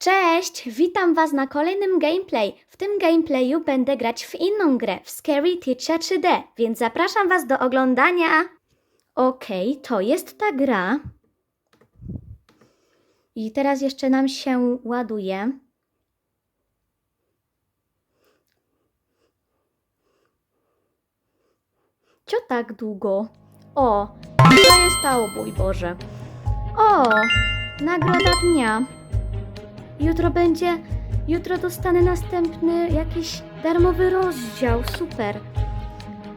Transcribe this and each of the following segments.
Cześć, witam Was na kolejnym gameplay. W tym gameplayu będę grać w inną grę, w Scary Teacher 3D, więc zapraszam Was do oglądania. Okej, to jest ta gra. I teraz jeszcze nam się ładuje. Co tak długo? O, co się stało, mój Boże? O, nagroda dnia. Jutro będzie, jutro dostanę następny jakiś darmowy rozdział, super.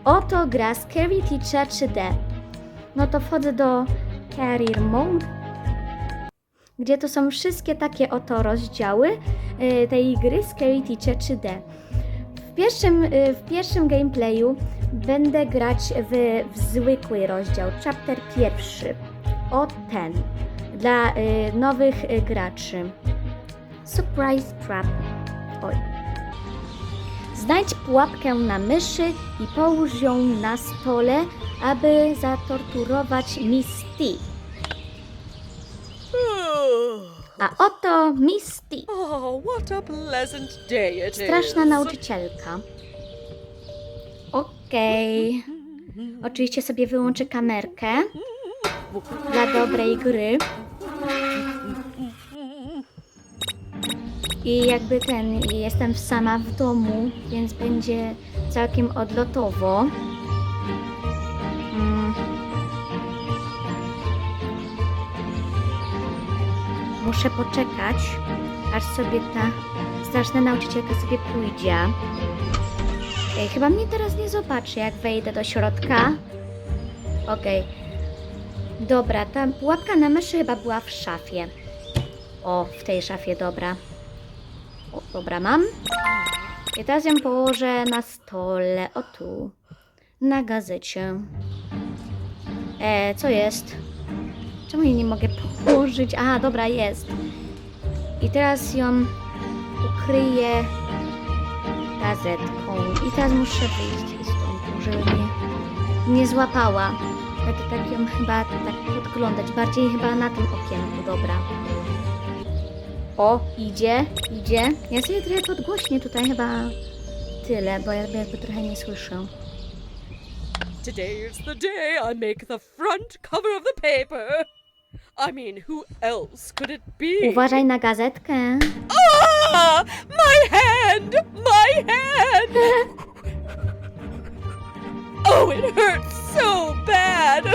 Oto gra Scary Teacher 3D. No to wchodzę do Career Mode, gdzie to są wszystkie takie oto rozdziały y, tej gry Scary Teacher 3D. W pierwszym, y, w pierwszym gameplayu będę grać w, w zwykły rozdział, chapter pierwszy. O ten, dla y, nowych graczy. Surprise Trap. Oj. Znajdź pułapkę na myszy i połóż ją na stole, aby zatorturować Misty. A oto Misty, Oh, what a pleasant day it straszna nauczycielka. Okej. Oczywiście sobie wyłączę kamerkę dla dobrej gry. I jakby ten, jestem sama w domu, więc będzie całkiem odlotowo. Mm. Muszę poczekać, aż sobie ta straszna nauczycielka sobie pójdzie. Ej, chyba mnie teraz nie zobaczy, jak wejdę do środka. Okej. Dobra, ta pułapka na myszy chyba była w szafie. O, w tej szafie, dobra. Dobra, mam. I teraz ją położę na stole. O tu. Na gazecie. E, co jest? Czemu jej nie mogę położyć? A, dobra, jest. I teraz ją ukryję gazetką. I teraz muszę wyjść stąd, żeby mnie nie złapała. Będę tak ją chyba tak podglądać. Bardziej chyba na tym okienku, dobra. O, idzie, idzie. Ja sobie trochę podgłośnię tutaj chyba tyle, bo jakby, jakby trochę nie słyszę. Today's the day I make the front cover of the paper. I mean, who else could it be? Uważaj na gazetkę. Ah! My hand! My hand! oh, it hurts so bad!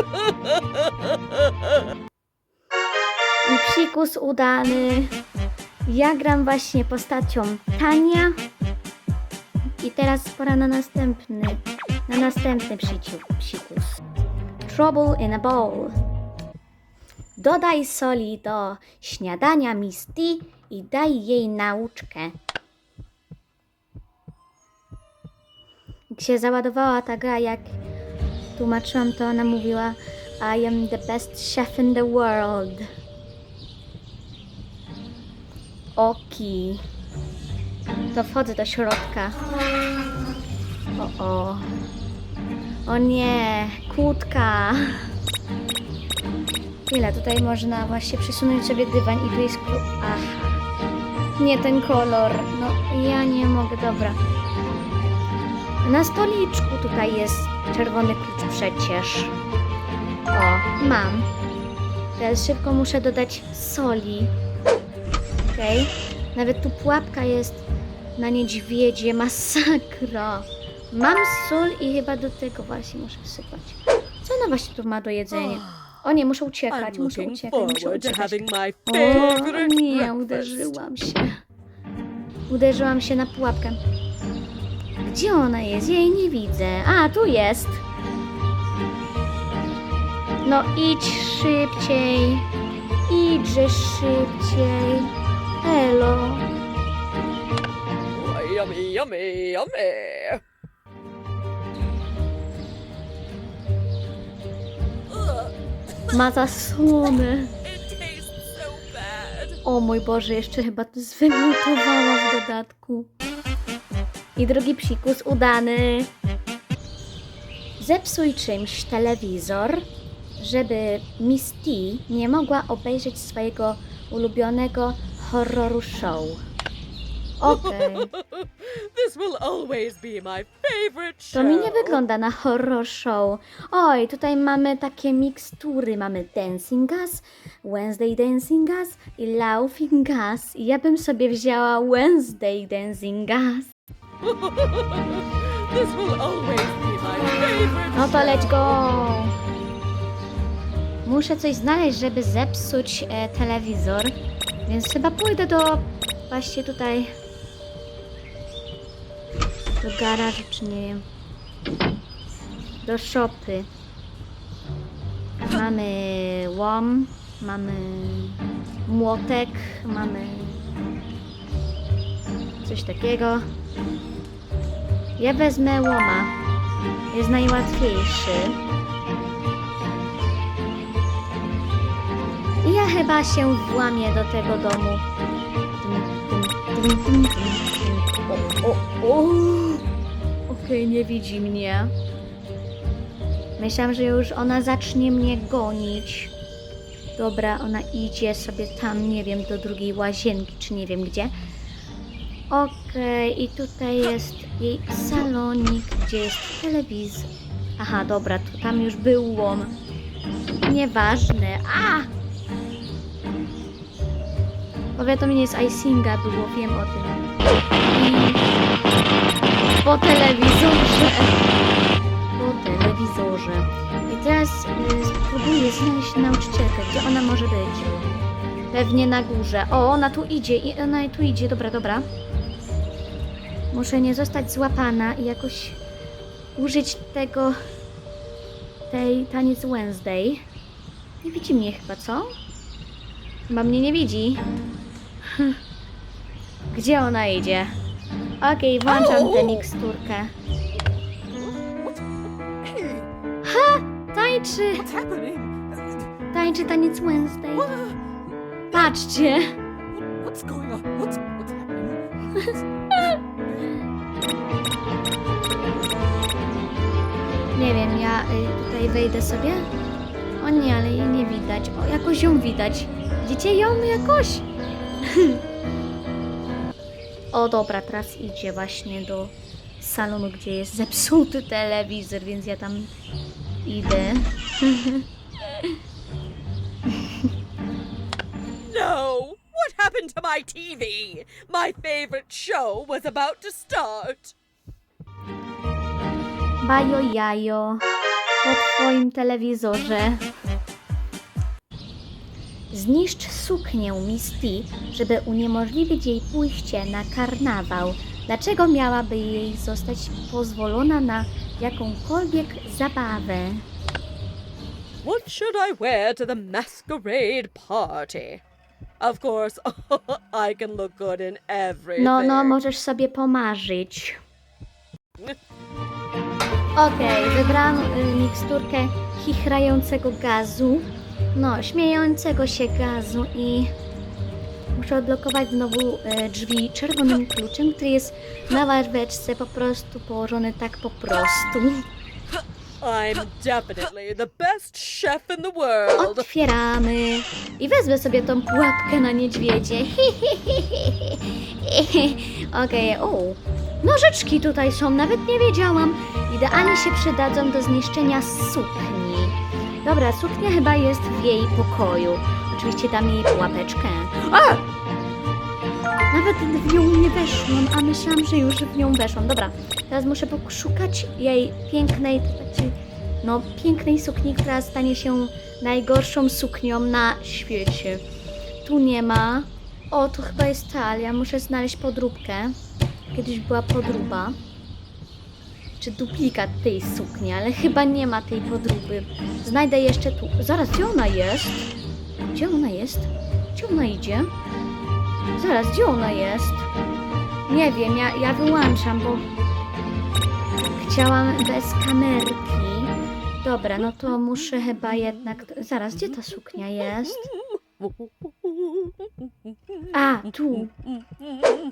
I psikus udany. Ja gram właśnie postacią Tania. I teraz pora na następny, na następny psikus. Trouble in a bowl. Dodaj soli do śniadania Misty i daj jej nauczkę. Jak się załadowała ta gra, jak tłumaczyłam, to ona mówiła I am the best chef in the world. Oki. To wchodzę do środka. O, o. O nie, kłódka. Ile tutaj można właśnie przesunąć sobie dywan i tu jest klucz. Aha. Nie ten kolor. No, ja nie mogę, dobra. Na stoliczku tutaj jest czerwony klucz przecież. O, mam. Teraz szybko muszę dodać soli. Okej. Nawet tu pułapka jest na niedźwiedzie. Masakra. Mam sól i chyba do tego właśnie muszę wsypać. Co ona właśnie tu ma do jedzenia? O nie, muszę uciekać, I'm muszę looking uciekać, muszę forward to uciekać. having my O favorite nie, breakfast. uderzyłam się. Uderzyłam się na pułapkę. Gdzie ona jest? Jej nie widzę. A, tu jest. No idź szybciej. Idźże szybciej. Elo. Yummy, yummy, yummy. Ma bad. O mój Boże, jeszcze chyba to zwymiotowała w dodatku. I drugi psikus udany. Zepsuj czymś telewizor, żeby Miss T nie mogła obejrzeć swojego ulubionego horroru show. Okej. This will always be my favorite show. To mi nie wygląda na horror show. Oj, tutaj mamy takie mikstury. Mamy Dancing Gas, Wednesday Dancing Gas i Laughing Gas. I ja bym sobie wzięła Wednesday Dancing Gas. This will always be my favorite No to let's go! Muszę coś znaleźć, żeby zepsuć e, telewizor, więc chyba pójdę do właśnie tutaj do garażu, czy nie wiem, do szopy. Mamy łom, mamy młotek, mamy coś takiego. Ja wezmę łoma. Jest najłatwiejszy. Ja chyba się włamię do tego domu. O, o, o. Okej, nie widzi mnie. Myślałam, że już ona zacznie mnie gonić. Dobra, ona idzie sobie tam, nie wiem, do drugiej łazienki, czy nie wiem gdzie. Okej, i tutaj jest jej salonik, gdzie jest telewizor. Aha, dobra, to tam już był łom. Nieważne. A! Powiadomienie z iSinga było, wiem o tym. I po telewizorze. Po telewizorze. I teraz y, spróbuję znaleźć nauczycielkę. Gdzie ona może być? Pewnie na górze. O, ona tu idzie i ona tu idzie. Dobra, dobra. Muszę nie zostać złapana i jakoś użyć tego tej taniec Wednesday. Nie widzi mnie chyba, co? Chyba mnie nie widzi. Gdzie ona idzie? Okej, włączam tę miksturkę. Ha! Tańczy! Tańczy taniec Wednesday. Patrzcie! Nie wiem, ja y, tutaj wejdę sobie. O nie, ale jej nie widać. O, jakoś ją widać. Widzicie ją jakoś? O dobra, teraz idzie właśnie do salonu, gdzie jest zepsuty telewizor, więc ja tam idę. No! What happened to my TV? My favorite show was about to start. Bajo jajo po twoim telewizorze. Zniszcz suknię Misty, żeby uniemożliwić jej pójście na karnawał. Dlaczego miałaby jej zostać pozwolona na jakąkolwiek zabawę? What should I wear to the masquerade party? Of course, I can look good in everything. No, no, możesz sobie pomarzyć. Okej, wybrałam y, miksturkę chichrającego gazu. No, śmiejącego się gazu i muszę odblokować znowu e, drzwi czerwonym kluczem, który jest na warweczce po prostu położony tak po prostu. I'm definitely the best chef in the world. Otwieramy i wezmę sobie tą pułapkę na niedźwiedzie. Okej, o, nożyczki tutaj są, nawet nie wiedziałam. Idealnie się przydadzą do zniszczenia sukni. Dobra, suknia chyba jest w jej pokoju. Oczywiście dam jej pułapeczkę. A! Nawet w nią nie weszłam, a myślałam, że już w nią weszłam. Dobra, teraz muszę poszukać jej pięknej, znaczy, no, pięknej sukni, która stanie się najgorszą suknią na świecie. Tu nie ma. O, tu chyba jest talia. Muszę znaleźć podróbkę. Kiedyś była podróba. Czy duplikat tej sukni, ale chyba nie ma tej podróby. Znajdę jeszcze tu. Zaraz, gdzie ona jest? Gdzie ona jest? Gdzie ona idzie? Zaraz, gdzie ona jest? Nie wiem, ja, ja wyłączam, bo chciałam bez kamerki. Dobra, no to muszę chyba jednak. Zaraz, gdzie ta suknia jest? A, tu.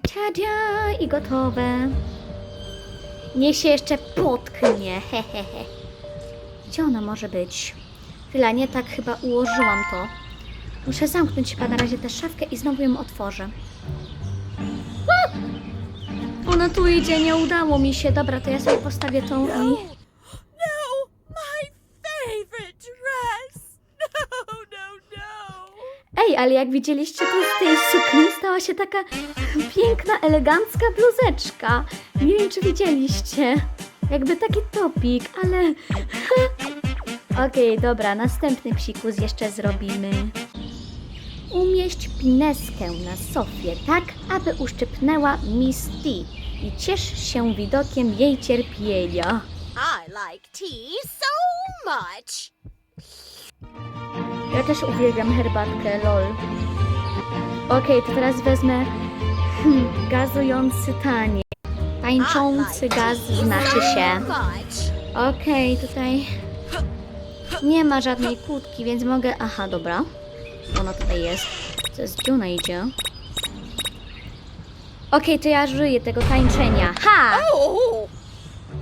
Ciadia i gotowe. Niech się jeszcze potknie. Hehehe. Gdzie ona może być? Chwila, nie tak chyba ułożyłam to. Muszę zamknąć chyba na razie tę szafkę i znowu ją otworzę. A! Ona tu idzie, nie udało mi się. Dobra, to ja sobie postawię tą i... No. No, no, no. Ej, ale jak widzieliście, to z tej sukni stała się taka piękna, elegancka bluzeczka. Nie wiem, czy widzieliście. Jakby taki topik, ale... Okej, dobra, następny psikus jeszcze zrobimy. Umieść pineskę na sofie tak, aby uszczypnęła Miss T i ciesz się widokiem jej cierpienia. I like tea so much. Ja też uwielbiam herbatkę, lol. Okej, to teraz wezmę gazujący tanie. Tańczący gaz znaczy się. Okej, tutaj nie ma żadnej kłódki, więc mogę... Aha, dobra. Ona tutaj jest. Co jest? Ona idzie? Okej, to ja żyję tego tańczenia. Ha!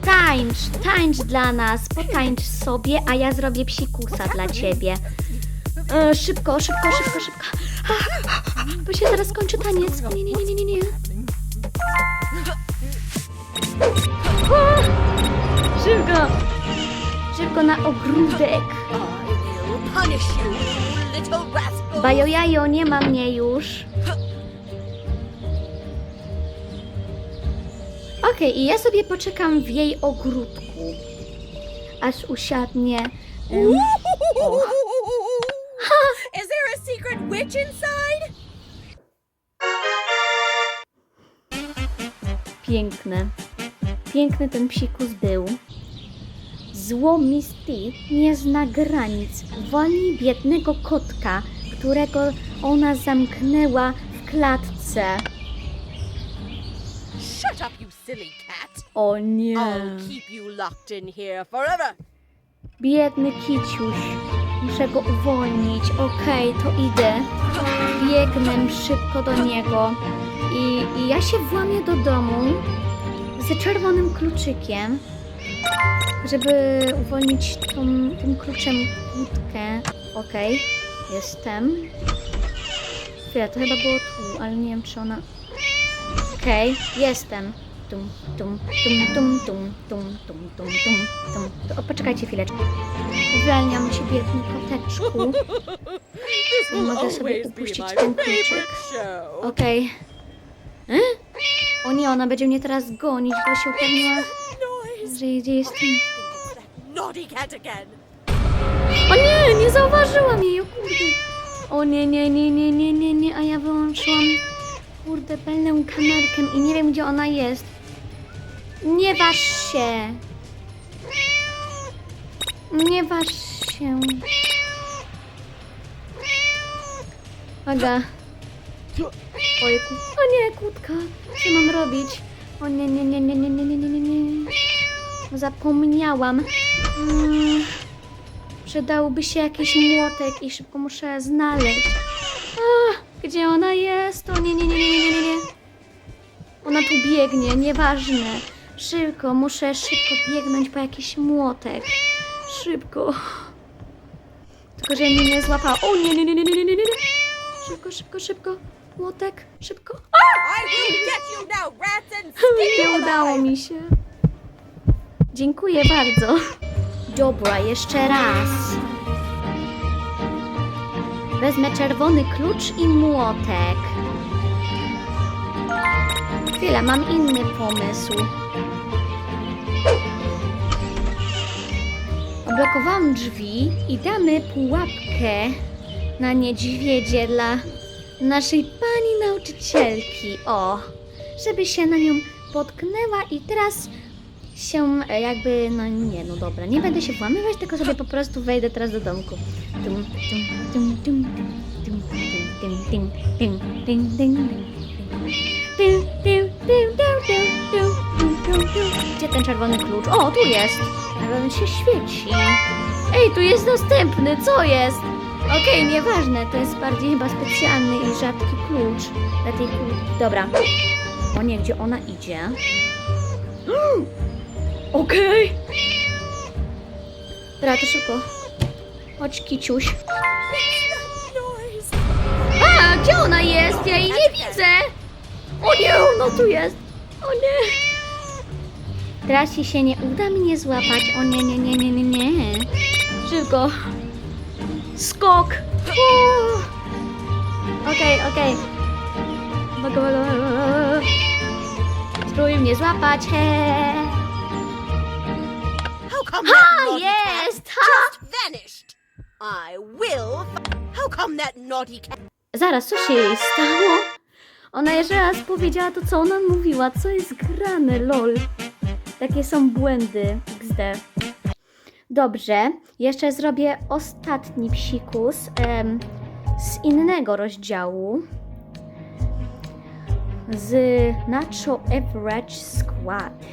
Tańcz, tańcz dla nas, potańcz sobie, a ja zrobię psikusa dla ciebie. E, szybko, szybko, szybko, szybko. Bo się zaraz kończy taniec. Nie, nie, nie, nie, nie, Szybko. Szybko na ogródek. Bajo jajo, nie ma mnie już. Okej, i ja sobie poczekam w jej ogródku, aż usiadnie. o. Is there a secret witch inside? Piękny. Piękny ten psikus był. Zło Misty nie zna granic. Woli biednego kotka, którego ona zamknęła w klatce. Shut up, you silly cat. O nie. I'll keep you locked in here forever. Biedny kiciuś. Muszę go uwolnić. Okej, to idę. Biegnę szybko do niego. I, I ja się włamię do domu z czerwonym kluczykiem, żeby uwolnić tą, tym kluczem łódkę. Okej, jestem. Chwila, to chyba było tu, ale nie wiem, czy ona... Okej, jestem. Tum, tum, tum, tum, tum, tum, tum, tum, tum, tum. To, o, poczekajcie chwileczkę. Uwalniam cię, biedny koteczku. This will mogę sobie upuścić ten kluczyk. Okej. E? O nie, ona będzie mnie teraz gonić, bo się upewniła, że gdzie jestem. O nie, nie zauważyłam jej, o kurde. O nie, nie, nie, nie, nie, nie, nie, a ja wyłączyłam, kurde, pełną kamerkę i nie wiem, gdzie ona jest. Nie waż się. Nie waż się. Uwaga. Ojku. O nie, kłódka. Co mam robić? O nie, nie, nie, nie, nie, nie, nie, nie, nie, nie. Zapomniałam. Mm. Przydałby się jakiś młotek i szybko muszę znaleźć. A, gdzie ona jest? O nie, nie, nie, nie, nie, nie, nie. Ona tu biegnie, nieważne. Szybko, muszę szybko biegnąć po jakiś młotek. Szybko. Tylko, że mnie nie złapała. O nie, nie, nie, nie, nie, nie, nie. Szybko, szybko, szybko. Młotek, szybko. Skin Nie udało mi się. Dziękuję bardzo. Dobra, jeszcze raz. Wezmę czerwony klucz i młotek. Chwila, mam inny pomysł. Oblokowałam drzwi i damy pułapkę na niedźwiedzie dla naszej pani nauczycielki. O, żeby się na nią potknęła i teraz się e, jakby, no nie, no dobra, nie będę się włamywać, tylko sobie po prostu wejdę teraz do domku. Gdzie ten czerwony klucz? O, tu jest! Ale on się świeci. Ej, tu jest następny, co jest? Okej, nieważne, to jest bardziej chyba specjalny i rzadki klucz dla tej. Dobra. O nie, gdzie ona idzie? Okej. Dobra, to szybko. Chodź, kiciuś. Noise. Gdzie ona jest? Ja jej nie widzę! O nie, ona tu jest! O nie! Teraz ci się nie uda mnie złapać. O nie, nie, nie, nie, nie, nie. Szybko. Skok! Okej, okej. Spróbuj mnie złapać, he. How come Ha, jest! Ha! I will. How come that naughty cat? Zaraz, co się jej stało? Ona jeszcze raz powiedziała to, co ona mówiła. Co jest grane, lol. Takie są błędy, XD. Dobrze, jeszcze zrobię ostatni psikus em, z innego rozdziału. Z Nacho Average Squad.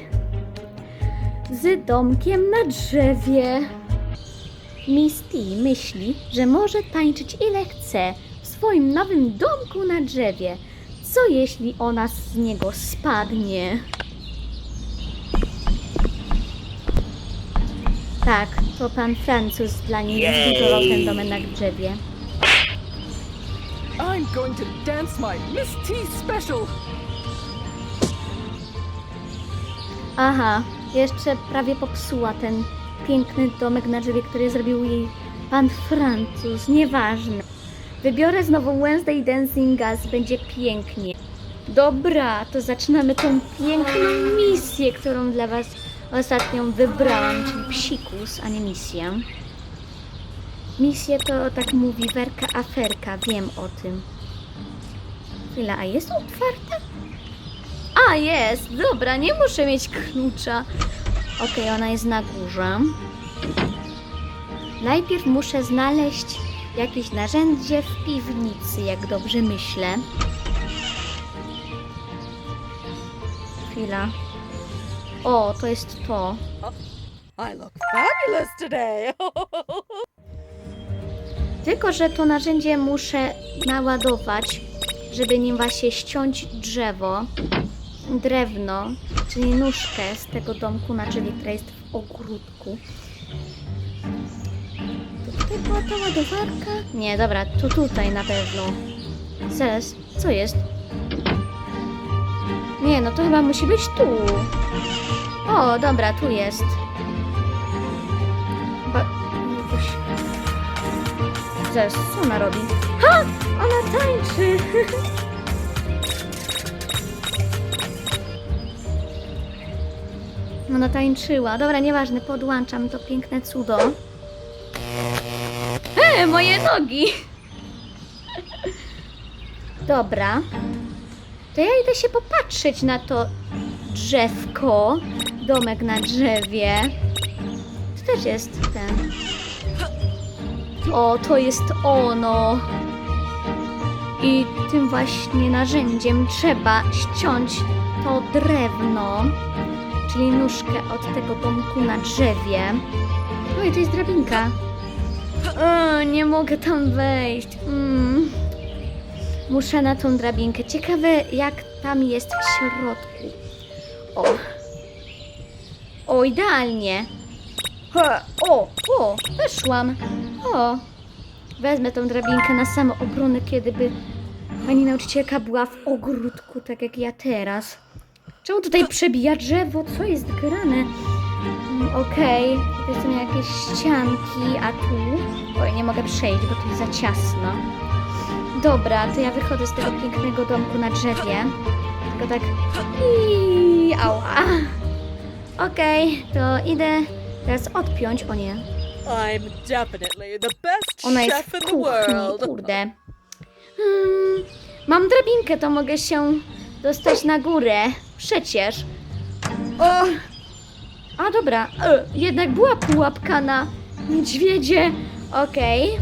Z domkiem na drzewie. Misty myśli, że może tańczyć ile chce w swoim nowym domku na drzewie. Co jeśli ona z niego spadnie? Tak, to pan Francuz dla niej zbudował ten domek na drzewie. I'm going to dance my Miss T special. Aha, jeszcze prawie popsuła ten piękny domek na drzewie, który zrobił jej pan Francuz. Nieważne. Wybiorę znowu Wednesday Dancing Gas, będzie pięknie. Dobra, to zaczynamy tą piękną misję, którą dla Was ostatnią wybrałam, czyli psikus, a nie misję. Misję to tak mówi Werka Aferka, wiem o tym. Chwila, a jest otwarta? A, jest! Dobra, nie muszę mieć klucza. Okej, ona jest na górze. Najpierw muszę znaleźć jakieś narzędzie w piwnicy, jak dobrze myślę. Chwila. O, to jest to. I look fabulous today. Tylko, że to narzędzie muszę naładować, żeby nim właśnie ściąć drzewo, drewno, czyli nóżkę z tego domku na drzewie, która jest w ogródku. To tutaj była ta ładowarka? Nie, dobra, to tutaj na pewno. Zaraz, co jest? Nie, no to chyba musi być tu. O, dobra, tu jest. Jakoś... Zaraz, co ona robi? Ha! Ona tańczy! Ona tańczyła. Dobra, nieważne, podłączam to piękne cudo. E, moje nogi! Dobra. To ja idę się popatrzeć na to drzewko. Domek na drzewie. To też jest ten. O, to jest ono. I tym właśnie narzędziem trzeba ściąć to drewno, czyli nóżkę od tego domku na drzewie. Oj, to jest drabinka. O, nie mogę tam wejść. Mm. Muszę na tą drabinkę. Ciekawe, jak tam jest w środku. Idealnie. Ha, O, o, weszłam. O, wezmę tą drabinkę na samoobronę, kiedyby pani nauczycielka była w ogródku, tak jak ja teraz. Czemu tutaj przebija drzewo? Co jest grane? Mm, Okej, tutaj są jakieś ścianki, a tu... Oj, nie mogę przejść, bo tu jest za ciasno. Dobra, to ja wychodzę z tego pięknego domku na drzewie. Tylko tak... I ała. Okej, to idę teraz odpiąć. O nie, I'm definitely the best ona jest chef w in the kuchni, world. kurde. Hmm, mam drabinkę, to mogę się dostać na górę. Przecież. O! A dobra, e, jednak była pułapka na niedźwiedzie. Okej.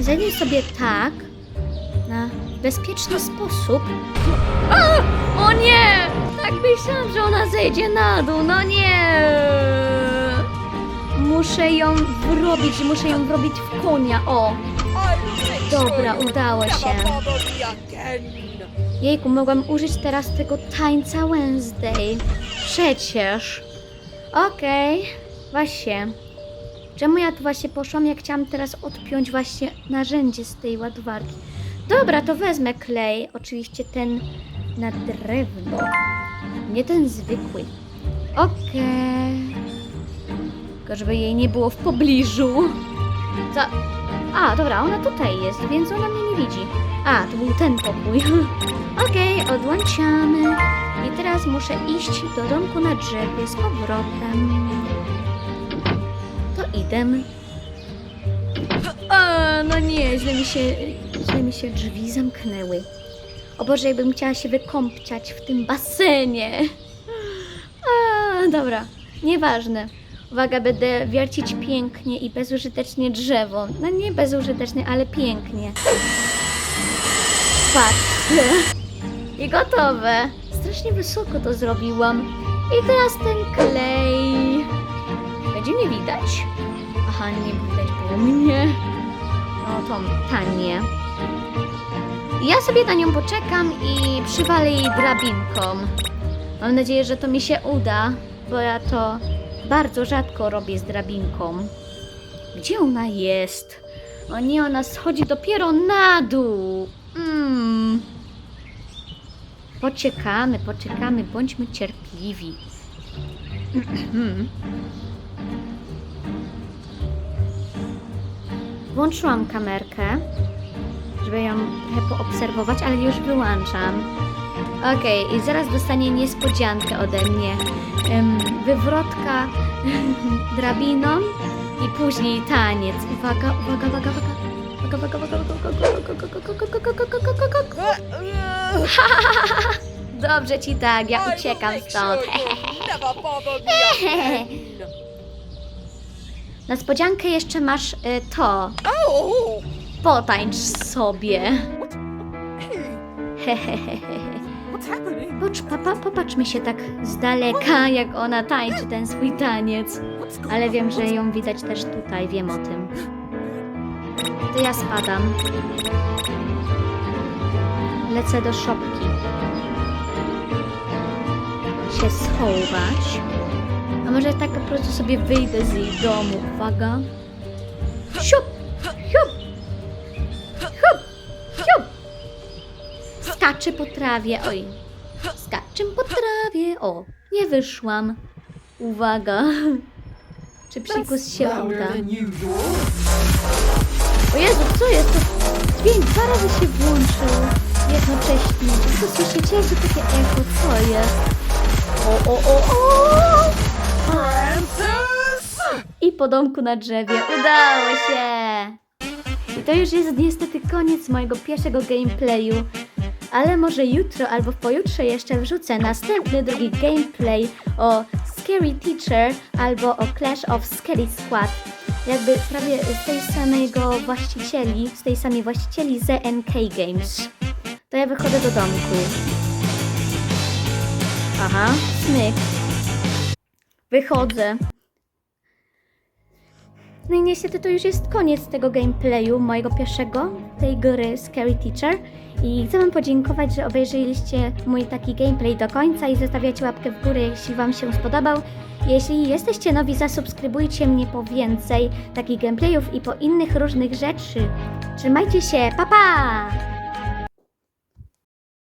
Zejdę sobie tak, na bezpieczny sposób. O! o nie! Tak myślałam, że ona zejdzie na dół. No nie! Muszę ją wrobić, muszę ją wrobić w konia. O! Dobra, udało się. Jejku, mogłam użyć teraz tego tańca Wednesday. Przecież. Okej, właśnie. Czemu ja tu właśnie poszłam, jak chciałam teraz odpiąć właśnie narzędzie z tej ładowarki? Dobra, to wezmę klej. Oczywiście ten na drewno. Nie ten zwykły. Okej. Tylko żeby jej nie było w pobliżu. Co? A, dobra, ona tutaj jest, więc ona mnie nie widzi. A, to był ten pokój. Okej, odłączamy. I teraz muszę iść do domku na drzewie z powrotem. To idę. A, no nie, źle mi się, źle mi się drzwi zamknęły. O Boże, jakbym chciała się wykąpciać w tym basenie. A, dobra, nieważne. Uwaga, będę wiercić pięknie i bezużytecznie drzewo. No nie bezużytecznie, ale pięknie. Patrzcie. I gotowe. Strasznie wysoko to zrobiłam. I teraz ten klej. Będzie nie widać? Aha, nie widać było mnie. No to tanie. Ja sobie na nią poczekam i przywalę jej drabinką. Mam nadzieję, że to mi się uda, bo ja to bardzo rzadko robię z drabinką. Gdzie ona jest? O nie, ona schodzi dopiero na dół. Mm. Poczekamy, poczekamy, bądźmy cierpliwi. Włączyłam kamerkę, żeby ją trochę poobserwować, ale już wyłączam. Okej, okay, i zaraz dostanie niespodziankę ode mnie. Wywrotka drabiną i później taniec. Uwaga, uwaga, uwaga, uwaga. Uwaga, uwaga, uwaga, uwaga. Dobrze ci tak, ja uciekam stąd. Na spodziankę jeszcze masz y, to. Potańcz sobie. Happening? Pocz, papa, popatrzmy się tak z daleka, jak ona tańczy ten swój taniec. Ale wiem, że ją widać też tutaj, wiem o tym. To ja spadam. Lecę do szopki. Się schować. A może tak po prostu sobie wyjdę z jej domu. Uwaga. Siup! Skaczę po trawie. Oj. Skaczę po trawie. O, nie wyszłam. Uwaga. Czy psikus się uda? O Jezu, co jest? To dźwięk dwa razy się włączył jednocześnie. Czy to słyszycie? Jakby takie echo, co jest? O, o, o, o! Francis! I po domku na drzewie. Udało się! I to już jest niestety koniec mojego pierwszego gameplayu. Ale może jutro albo pojutrze jeszcze wrzucę następny drugi gameplay o Scary Teacher albo o Clash of Scary Squad. Jakby prawie z tej samego właścicieli, z tej samej właścicieli ZNK Games. To ja wychodzę do domku. Aha, smyk. Wychodzę. No i niestety to już jest koniec tego gameplayu, mojego pierwszego, tej gry Scary Teacher. I chcę Wam podziękować, że obejrzeliście mój taki gameplay do końca i zostawiacie łapkę w górę, jeśli Wam się spodobał. Jeśli jesteście nowi, zasubskrybujcie mnie po więcej takich gameplayów i po innych różnych rzeczy. Trzymajcie się, pa pa!